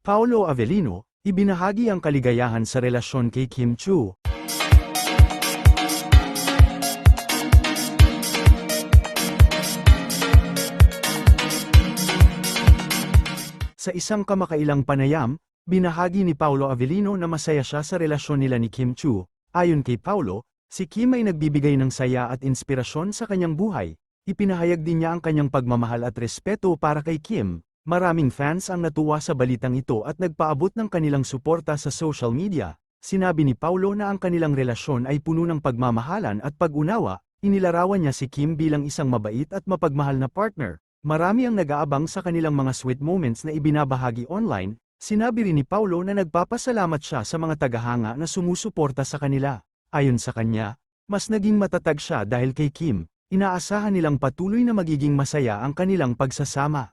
Paolo Avellino, ibinahagi ang kaligayahan sa relasyon kay Kim Chu. Sa isang kamakailang panayam, binahagi ni Paolo Avellino na masaya siya sa relasyon nila ni Kim Chu. Ayon kay Paolo, si Kim ay nagbibigay ng saya at inspirasyon sa kanyang buhay. Ipinahayag din niya ang kanyang pagmamahal at respeto para kay Kim. Maraming fans ang natuwa sa balitang ito at nagpaabot ng kanilang suporta sa social media. Sinabi ni Paulo na ang kanilang relasyon ay puno ng pagmamahalan at pag-unawa, inilarawan niya si Kim bilang isang mabait at mapagmahal na partner. Marami ang nag-aabang sa kanilang mga sweet moments na ibinabahagi online, sinabi rin ni Paulo na nagpapasalamat siya sa mga tagahanga na sumusuporta sa kanila. Ayon sa kanya, mas naging matatag siya dahil kay Kim, inaasahan nilang patuloy na magiging masaya ang kanilang pagsasama.